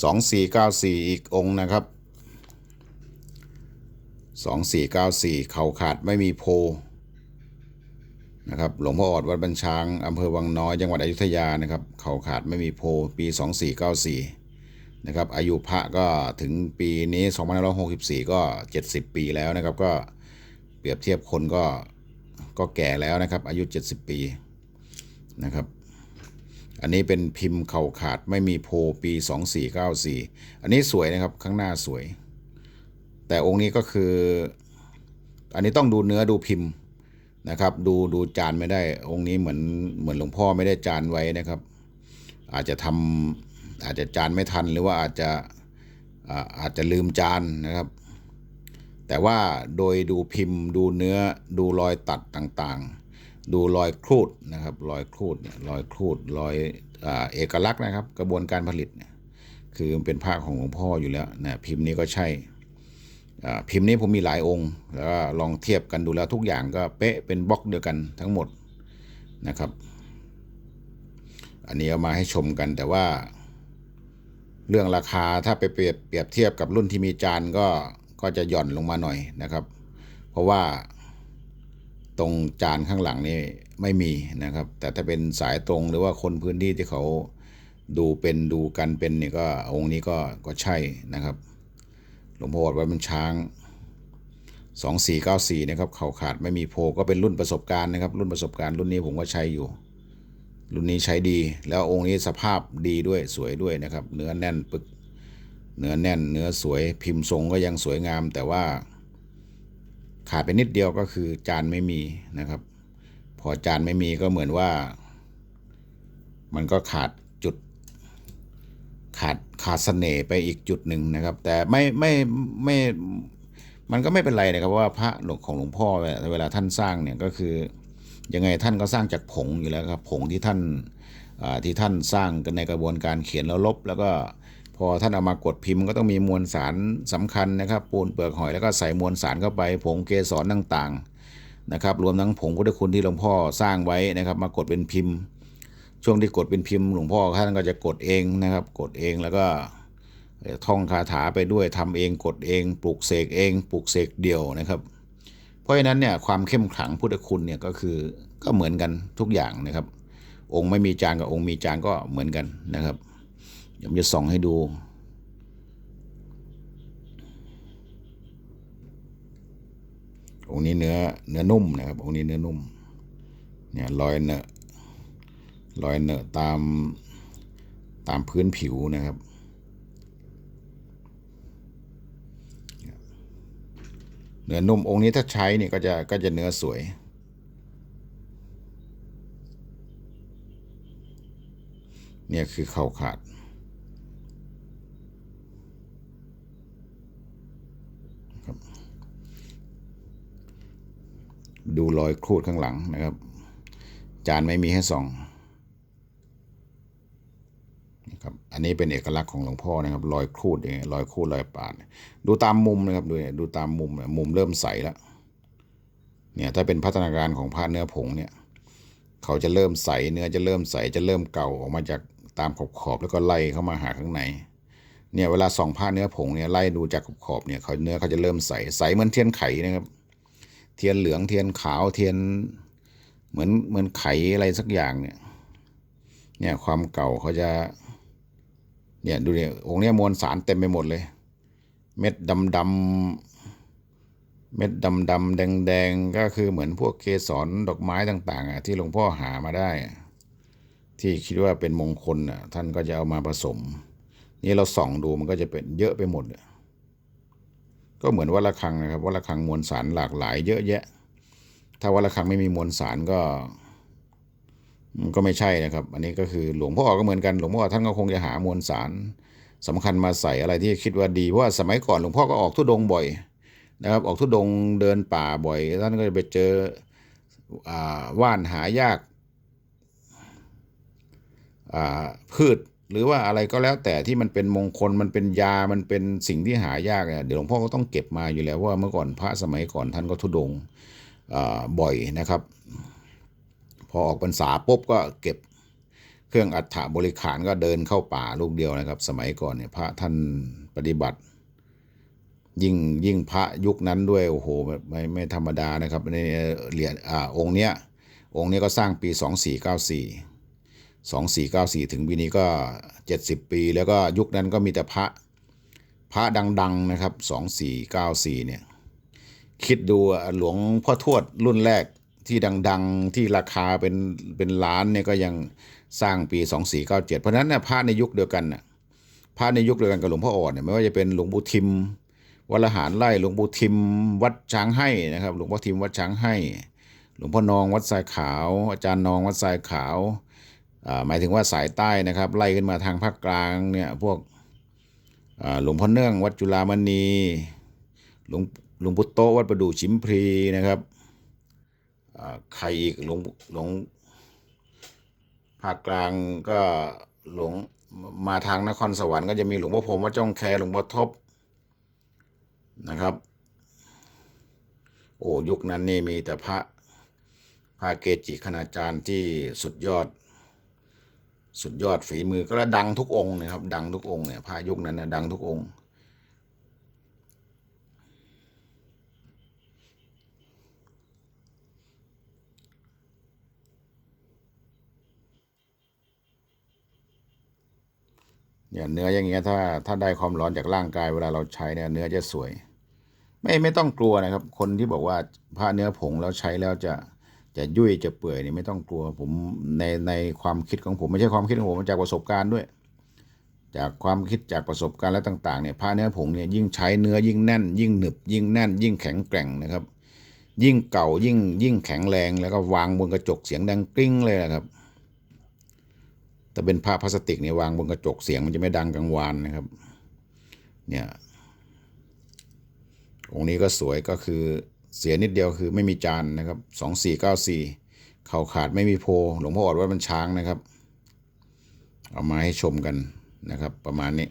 สองสี่เก้าสี่อีกองค์นะครับสองสี่เข่าขาดไม่มีโพนะครับ หลวงพ่ออดวัดบัญชางอำเภอวังน้อย จังหวัดอยุธยานะครับ เข่าขาดไม่มีโพปีสองสี่เก้าสี่นะครับ อายุพระก็ถึงปีนี้2564 ก็ 70 ปีแล้วนะครับ ก็เปรียบเทียบคนก็ก็แก่แล้วนะครับ อายุ 70 ปีนะครับ อันนี้เป็นพิมพ์เข่าขาดไม่มีโพปี 2494 อันนี้สวยนะครับข้างหน้าสวย แต่องค์นี้ก็คือ อันนี้ต้องดูเนื้อดูพิมพ์นะครับดูดูจานไม่ได้องค์นี้เหมือนเหมือนหลวงพ่อไม่ได้จานไว้นะครับ อาจจะทำอาจจะจานไม่ทันหรือว่าอาจจะอาอาจจะลืมจานนะครับ แต่ว่าโดยดูพิมพ์ดูเนื้อดูรอยตัดต่างๆ ดูรอยครูดนะครับรอยครูดเนี่ยรอยครูดรอยอเอกลักษณ์นะครับ กระบวนการผลิตเนี่ยคือมันเป็นภาคของหลวงพ่ออยู่แล้วนะพิมพ์นี้ก็ใช่พิมพ์นี้ผมมีหลายองค์ แล้วก็ลองเทียบกันดูแล้วทุกอย่างก็เป๊ะเป็นบล็อกเดียวกันทั้งหมดนะครับ อันนี้เอามาให้ชมกันแต่ว่า เรื่องราคาถ้าไปเปรียบเปรียบเทียบกับรุ่นที่มีจานก็ก็จะหย่อนลงมาหน่อยนะครับ เพราะว่า ตรงจานข้างหลังนี่ไม่มีนะครับ แต่ถ้าเป็นสายตรงหรือว่าคนพื้นที่ที่เขาดูเป็นดูกันเป็นนี่ก็องค์นี้ก็ก็ใช่นะครับ หลวงพ่อวัดวัดมันช้าง 2494นะครับเขาขาดไม่มีโพก็เป็นรุ่นประสบการณ์นะครับ รุ่นประสบการณ์รุ่นนี้ผมก็ใช้อยู่ รุ่นนี้ใช้ดี แล้วองค์นี้สภาพดีด้วยสวยด้วยนะครับ เนื้อแน่นปึก เนื้อแน่น เนื้อสวยพิมพ์ทรงก็ยังสวยงามแต่ว่า ขาดไปนิดเดียวก็คือจานไม่มีนะครับ พอจานไม่มีก็เหมือนว่า มันก็ขาดจุด ขาดขาดเสน่ห์ไปอีกจุดหนึ่งนะครับ แต่ไม่ไม่ไม่มันก็ไม่เป็นไรนะครับว่าพระหลวงของหลวงพ่อเวลาท่านสร้างเนี่ยก็คือยังไงท่านก็สร้างจากผงอยู่แล้วครับผงที่ท่านที่ท่านสร้างกันในกระบวนการเขียนแล้วลบแล้วก็ พอท่านเอามากดพิมพ์ก็ต้องมีมวลสารสำคัญนะครับ ปูนเปลือกหอยแล้วก็ใส่มวลสารเข้าไปผงเกสรต่างๆนะครับ รวมทั้งผงพุทธคุณที่หลวงพ่อสร้างไว้นะครับ มากดเป็นพิมพ์ ช่วงที่กดเป็นพิมพ์หลวงพ่อท่านก็จะกดเองนะครับ กดเองแล้วก็ท่องคาถาไปด้วยทำเองกดเอง ปลูกเสกเองปลูกเสกเดี่ยวนะครับ เพราะฉะนั้นเนี่ยความเข้มขลังพุทธคุณเนี่ยก็คือก็เหมือนกันทุกอย่างนะครับ องค์ไม่มีจานกับองค์มีจานก็เหมือนกันนะครับ ผมจะส่องให้ดู องค์นี้เนื้อเนื้อนุ่มนะครับ องค์นี้เนื้อนุ่ม เนี่ยรอยเนอะรอยเนอะตามตามพื้นผิวนะครับเนื้อนุ่มองค์นี้ถ้าใช้เนี่ยก็จะก็จะเนื้อสวย เนี่ยคือเข่าขาด ครับ ดูรอยครูดข้างหลังนะครับ จานไม่มีให้ส่องนะครับอันนี้เป็นเอกลักษณ์ของหลวงพ่อนะครับรอยครูดอย่างเงี้ยรอยครูดรอยปาด ดูตามมุมนะครับดูเนี่ยดูตามมุมมุมเริ่มใสแล้วเนี่ยถ้าเป็นพัฒนาการของผ้าเนื้อผงเนี่ยเขาจะเริ่มใสเนื้อจะเริ่มใสจะเริ่มเก่าออกมาจากตามขอบขอบๆแล้วก็ไล่เข้ามาหาข้างในเนี่ยเวลาส่องผ้าเนื้อผงเนี่ยไล่ดูจากขอบขอบๆเนี่ยเขาเนื้อเขาจะเริ่มใสใสเหมือนเทียนไขนะครับ เทียนเหลืองเทียนขาวเทียนเหมือนเหมือนไขอะไรสักอย่างเนี่ย เนี่ยความเก่าเขาจะ เนี่ยดูเนี่ยองค์เนี้ยมวลสารเต็มไปหมดเลย เม็ดดำดำเม็ดดำดำแดงแดงก็คือเหมือนพวกเกสรดอกไม้ต่างๆอะที่หลวงพ่อหามาได้อะที่คิดว่าเป็นมงคลอะท่านก็จะเอามาผสม นี่เราส่องดูมันก็จะเป็นเยอะไปหมดอะ ก็เหมือนวัดระฆังนะครับวัดระฆังมวลสารหลากหลายเยอะแยะ ถ้าวัดระฆังไม่มีมวลสารก็มันก็ไม่ใช่นะครับ อันนี้ก็คือหลวงพ่อก็เหมือนกันหลวงพ่อท่านก็คงจะหามวลสารสำคัญมาใส่อะไรที่คิดว่าดีเพราะว่าสมัยก่อนหลวงพ่อก็ออกทุดงบ่อยนะครับ ออกทุดงเดินป่าบ่อยท่านก็จะไปเจอว่านหายากพืช หรือว่าอะไรก็แล้วแต่ที่มันเป็นมงคลมันเป็นยามันเป็นสิ่งที่หายากเนี่ยเดี๋ยวหลวงพ่อก็ต้องเก็บมาอยู่แล้วว่าเมื่อก่อนพระสมัยก่อนท่านก็ทุดงบ่อยนะครับ พอออกพรรษาปุ๊บก็เก็บเครื่องอัฐบริขารก็เดินเข้าป่าลูกเดียวนะครับ สมัยก่อนเนี่ยพระท่านปฏิบัติ ยิ่งยิ่งพระยุคนั้นด้วยโอ้โหแบบไม่ไม่ธรรมดานะครับในเหรียญอ่าองค์เนี้ยองค์นี้ก็สร้างปี 2494 2494 ถึงปีนี้ก็ 70 ปี แล้วก็ยุคนั้นก็มีแต่พระพระดัง ๆ นะครับ 2494 เนี่ย คิดดูหลวงพ่อทวดรุ่นแรกที่ดัง ๆ ที่ราคาเป็นเป็นล้านเนี่ยก็ยังสร้างปี 2497 เพราะฉะนั้นเนี่ยพระในยุคเดียวกันน่ะพระในยุคเดียวกันกับหลวงพ่ออ่อนเนี่ยไม่ว่าจะเป็นหลวงปู่ทิมวัลหารไร่หลวงปู่ทิมวัดช้างให้นะครับ หลวงพ่อทิมวัดช้างให้ หลวงพ่อนองวัดทรายขาว อาจารย์นองวัดทรายขาวอ่า หมายถึงว่าสายใต้นะครับ ไล่ขึ้นมาทางภาคกลางเนี่ยพวกหลวงพ่อเนื่องวัดจุฬามณีหลวงหลวงปู่โตวัดประดู่ชิมพลีนะครับใครอีกหลวงหลวงภาคกลางก็หลวงมาทางนครสวรรค์ก็จะมีหลวงพ่อพรมวัดจ้องแคหลวงพ่อทบนะครับ โอ้ยุคนั้นนี่มีแต่พระพระเกจิคณาจารย์ที่สุดยอด สุดยอดฝีมือก็ดังทุกองค์นะครับ ดังทุกองค์เนี่ยพระยุคนั้นนะดังทุกองค์เนี่ยเนื้ออย่างเงี้ยถ้าถ้าได้ความร้อนจากร่างกายเวลาเราใช้เนี่ยเนื้อจะสวย ไม่ไม่ต้องกลัวนะครับ คนที่บอกว่าผ้าเนื้อผงแล้วใช้แล้วจะ จะยุ่ยจะเปื่อยนี่ไม่ต้องกลัวผมในในความคิดของผมไม่ใช่ความคิดของผมมันจากประสบการณ์ด้วย จากความคิดจากประสบการณ์และต่างๆเนี่ยผ้าเนื้อผงเนี่ยยิ่งใช้เนื้อยิ่งแน่น ยิ่งหนึบ ยิ่งแน่น ยิ่งแข็งแกร่งนะครับ ยิ่งเก่ายิ่งยิ่งแข็งแรงแล้วก็วางบนกระจกเสียงดังกริ้งเลยนะครับแต่เป็นผ้าพลาสติกเนี่ยวางบนกระจกเสียงมันจะไม่ดังกังวานนะครับ เนี่ยองค์นี้ก็สวยก็คือ เสียนิดเดียวคือไม่มีจานนะครับสองสี่เก้าสี่เข่าขาดไม่มีโพ หลวงพ่ออดว่ามันช้างนะครับ เอามาให้ชมกันนะครับ ประมาณนี้